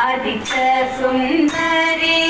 അതിച്ച സുന്ദരി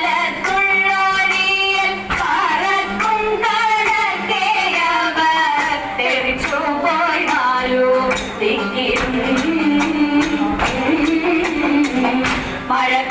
നാരിമാരേവരും മഴക്കാലത്തുള്ളോരിയൽ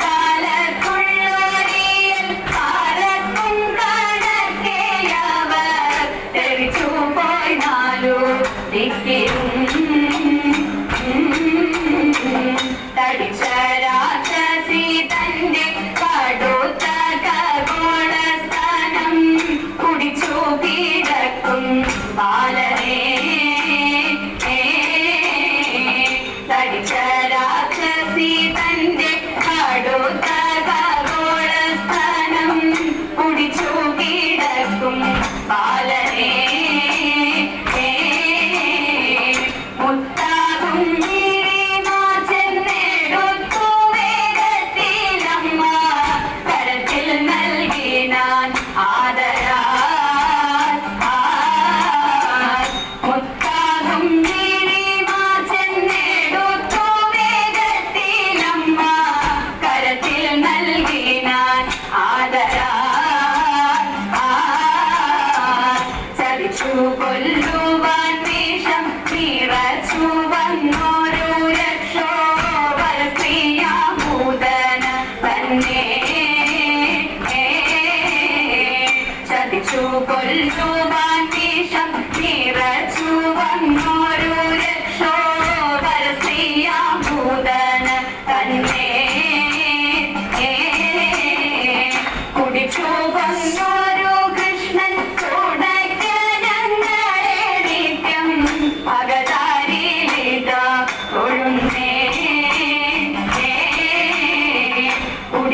ചതിച്ചു കൊല്ലുവാൻ